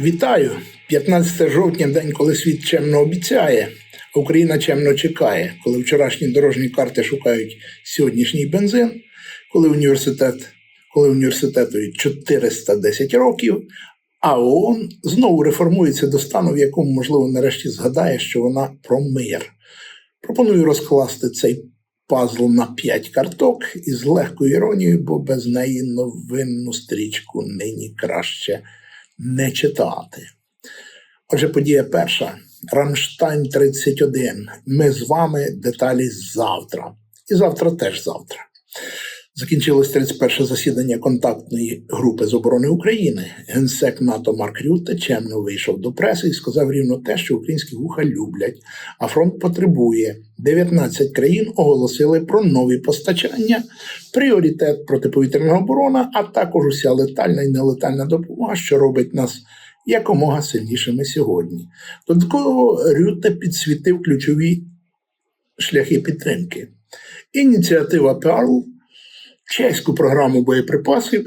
Вітаю! 15 жовтня, день, коли світ чемно обіцяє, а Україна чемно чекає, коли вчорашні дорожні карти шукають сьогоднішній бензин, коли університет, коли університету 410 років, а ООН знову реформується до стану, в якому, можливо, нарешті згадає, що вона про мир. Пропоную розкласти цей пазл на 5 карток із легкою іронією, бо без неї новинну стрічку нині краще не читати. Отже, подія перша. Рамштайн 31. Ми з вами деталі завтра. І завтра теж завтра. Закінчилось 31 засідання контактної групи з оборони України. Генсек НАТО Марк Рютте чемно вийшов до преси і сказав рівно те, що українські вуха люблять, а фронт потребує. 19 країн оголосили про нові постачання, пріоритет протиповітряна оборона, а також уся летальна і нелетальна допомога, що робить нас якомога сильнішими сьогодні. Додатково Рютте підсвітив ключові шляхи підтримки. Ініціатива Перл чеську програму боєприпасів,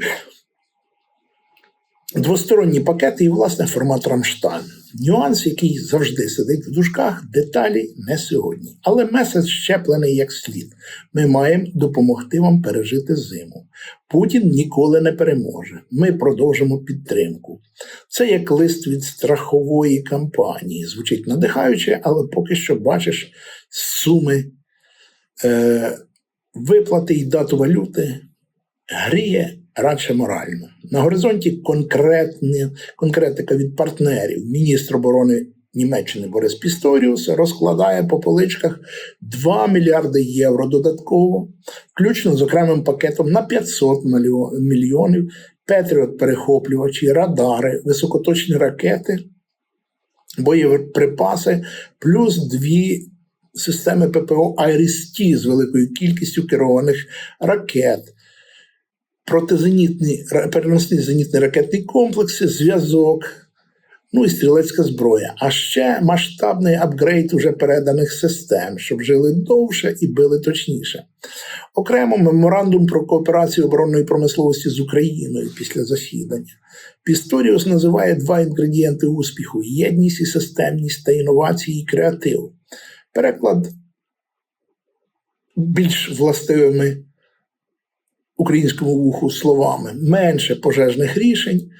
двосторонні пакети і, власне, формат Рамштайн. Нюанс, який завжди сидить в дужках, деталі не сьогодні. Але меседж щеплений як слід. Ми маємо допомогти вам пережити зиму. Путін ніколи не переможе. Ми продовжимо підтримку. Це як лист від страхової кампанії. Звучить надихаюче, але поки що бачиш суми. Е- виплати і дату валюти гріє радше морально. На горизонті конкретика від партнерів. Міністр оборони Німеччини Борис Пісторіус розкладає по поличках 2 мільярди євро додатково, включно з окремим пакетом на 500 мільйонів, Петріот перехоплювачі, радари, високоточні ракети, боєприпаси, плюс дві системи ППО Айріс-Ті з великою кількістю керованих ракет, протизенітні переносні зенітні ракетні комплекси, зв'язок, ну і стрілецька зброя. А ще масштабний апгрейд уже переданих систем, щоб жили довше і били точніше. Окремо меморандум про кооперацію оборонної промисловості з Україною після засідання. Пісторіус називає два інгредієнти успіху: єдність і системність та інновації і креатив переклад більш властивими українському вуху словами: менше пожежних рішень,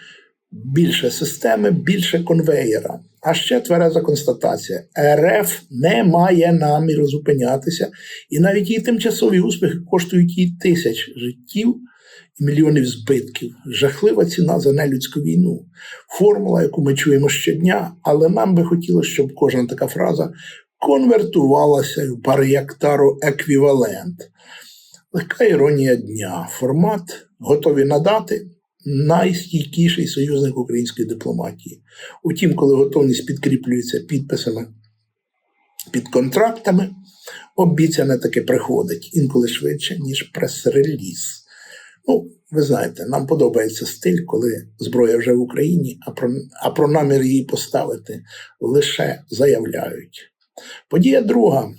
більше системи, більше конвеєра. А ще твереза констатація: РФ не має наміру зупинятися, і навіть її тимчасові успіхи коштують їй тисяч життів і мільйонів збитків. Жахлива ціна за нелюдську війну. Формула, яку ми чуємо щодня, але нам би хотілося, щоб кожна така фраза конвертувалася в паріактару еквівалент. Легка іронія дня. Формат готові надати найстійкіший союзник української дипломатії. Утім, коли готовність підкріплюється підписами під контрактами, обіцяне таки приходить інколи швидше, ніж прес-реліз. Ну, ви знаєте, нам подобається стиль, коли зброя вже в Україні, а про, а про намір її поставити лише заявляють. Подія друга.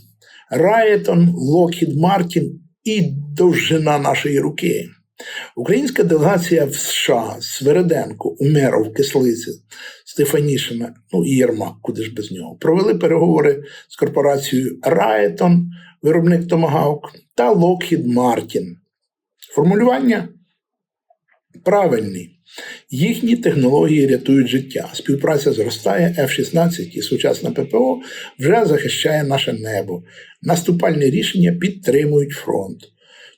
Раєтон, Локхід Мартін і довжина нашої руки. Українська делегація в США Свереденко, Умеров, Кислиці, Стефанішина, ну і Єрмак, куди ж без нього, провели переговори з корпорацією Раєтон, виробник Томагавк та Локхід Мартін. Формулювання правильні. Їхні технології рятують життя. Співпраця зростає, F-16 і сучасна ППО вже захищає наше небо. Наступальні рішення підтримують фронт.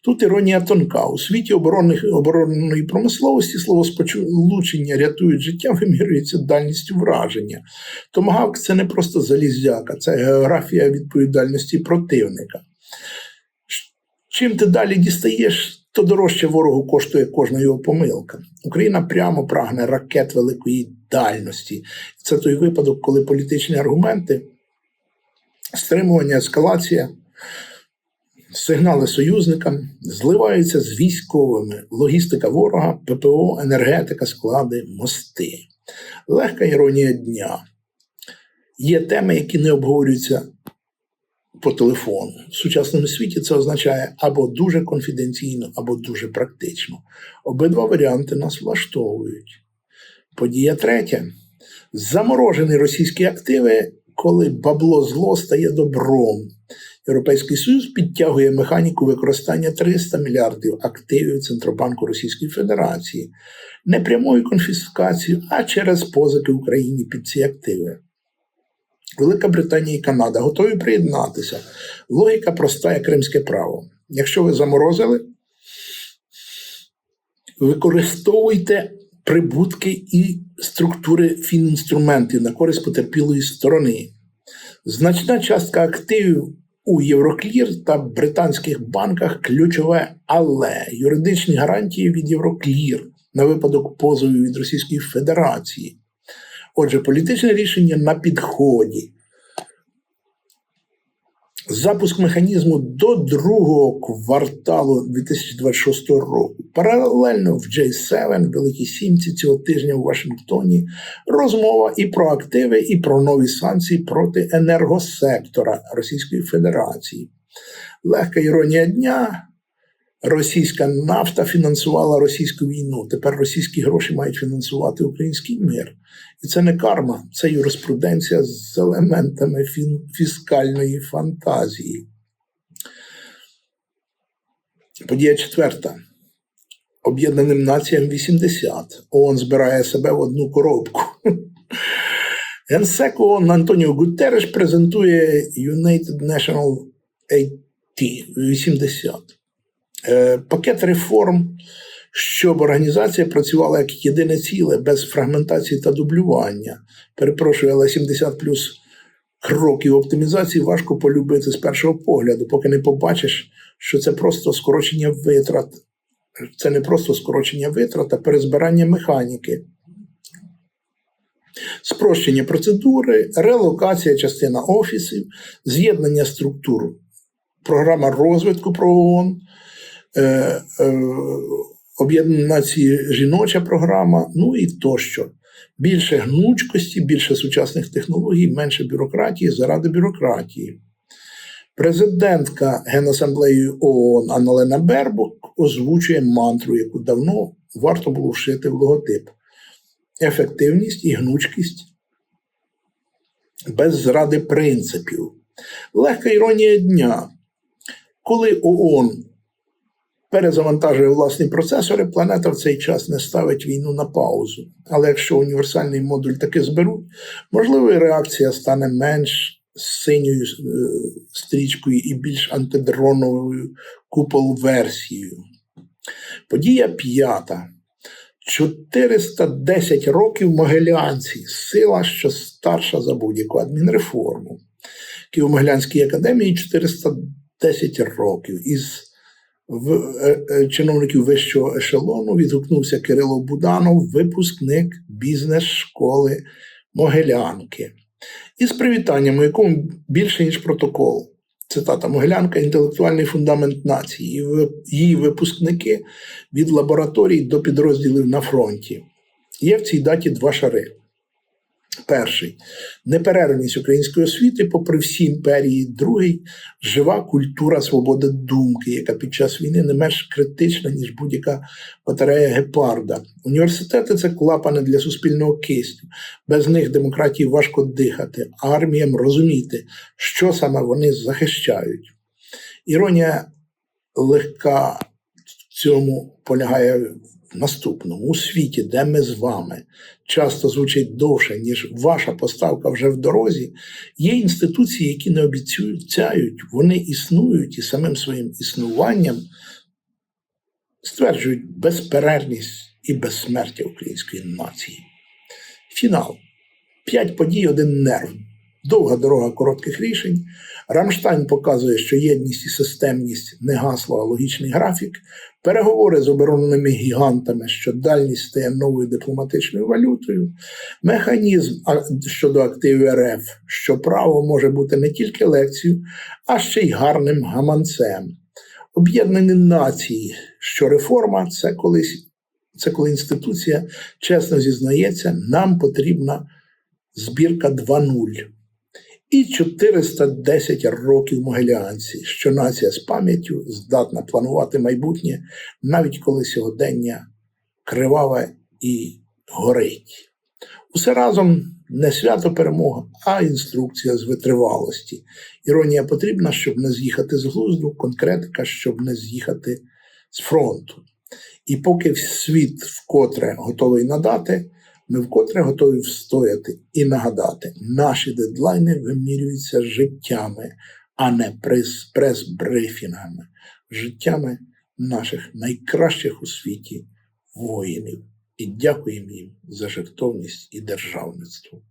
Тут іронія тонка. У світі оборонних, оборонної промисловості словосполучення рятують життя вимірюється дальністю враження. Томагавк це не просто залізяка, це географія відповідальності противника. Чим ти далі дістаєш? То дорожче ворогу коштує кожна його помилка. Україна прямо прагне ракет великої дальності. Це той випадок, коли політичні аргументи, стримування, ескалація, сигнали союзникам зливаються з військовими, логістика ворога, ППО, енергетика, склади, мости. Легка іронія дня. Є теми, які не обговорюються по телефону. В сучасному світі це означає або дуже конфіденційно, або дуже практично. Обидва варіанти нас влаштовують. Подія третя. Заморожені російські активи, коли бабло зло стає добром. Європейський Союз підтягує механіку використання 300 мільярдів активів Центробанку Російської Федерації не прямою конфіскацією, а через позики Україні під ці активи. Велика Британія і Канада готові приєднатися. Логіка проста як кримське право. Якщо ви заморозили, використовуйте прибутки і структури фінінструментів на користь потерпілої сторони. Значна частка активів у Євроклір та британських банках ключове, але юридичні гарантії від Євроклір на випадок позовів від Російської Федерації. Отже, політичне рішення на підході. Запуск механізму до другого кварталу 2026 року. Паралельно в J7, Великій Сімці цього тижня у Вашингтоні розмова і про активи, і про нові санкції проти енергосектора Російської Федерації. Легка іронія дня. Російська нафта фінансувала російську війну. Тепер російські гроші мають фінансувати український мир. І це не карма, це юриспруденція з елементами фіскальної фантазії. Подія четверта. Об'єднаним націям 80. ООН збирає себе в одну коробку. Генсек ООН Антоніо Гутереш презентує United National AT 80. Е, Пакет реформ, щоб організація працювала як єдине ціле, без фрагментації та дублювання. Перепрошую, але 70 плюс кроків оптимізації важко полюбити з першого погляду, поки не побачиш, що це просто скорочення витрат. Це не просто скорочення витрат, а перезбирання механіки. Спрощення процедури, релокація частина офісів, з'єднання структур, програма розвитку про ООН, Об'єднані Нації жіноча програма, ну і тощо. Більше гнучкості, більше сучасних технологій, менше бюрократії заради бюрократії. Президентка Генасамблеї ООН Анналена Бербок озвучує мантру, яку давно варто було вшити в логотип: ефективність і гнучкість без зради принципів. Легка іронія дня. Коли ООН перезавантажує власні процесори, планета в цей час не ставить війну на паузу. Але якщо універсальний модуль таки зберуть, можливо, і реакція стане менш синьою е, стрічкою і більш антидроновою купол-версією. Подія п'ята. 410 років Могилянці, сила, що старша за будь-яку адмінреформу. Києво-Могилянській академії 410 років. Із в, е, е, чиновників вищого ешелону відгукнувся Кирило Буданов, випускник бізнес-школи Могилянки. Із привітанням, у якому більше, ніж протокол. Цитата Могилянка інтелектуальний фундамент нації. Її випускники від лабораторій до підрозділів на фронті. Є в цій даті два шари. Перший неперервність української освіти, попри всі імперії. Другий жива культура свободи думки, яка під час війни не менш критична, ніж будь-яка батарея гепарда. Університети це клапани для суспільного кисню. Без них демократії важко дихати, а арміям розуміти, що саме вони захищають. Іронія легка в цьому полягає наступному у світі, де ми з вами часто звучить довше, ніж ваша поставка вже в дорозі, є інституції, які не обіцяють, вони існують і самим своїм існуванням стверджують безперервність і безсмертя української нації. Фінал. П'ять подій, один нерв. Довга дорога коротких рішень. Рамштайн показує, що єдність і системність не гасло, а логічний графік. Переговори з оборонними гігантами, що дальність стає новою дипломатичною валютою. Механізм щодо активів РФ, що право може бути не тільки лекцією, а ще й гарним гаманцем. Об'єднані нації, що реформа це колись це коли інституція чесно зізнається, нам потрібна збірка 2.0. І 410 років Могилянці, що нація з пам'яттю здатна планувати майбутнє, навіть коли сьогодення криваве і горить. Усе разом не свято перемога, а інструкція з витривалості. Іронія потрібна, щоб не з'їхати з глузду, конкретика, щоб не з'їхати з фронту. І поки світ вкотре готовий надати, ми вкотре готові встояти і нагадати, наші дедлайни вимірюються життями, а не прес- прес-брифінгами, життями наших найкращих у світі воїнів. І дякуємо їм за жертовність і державництво.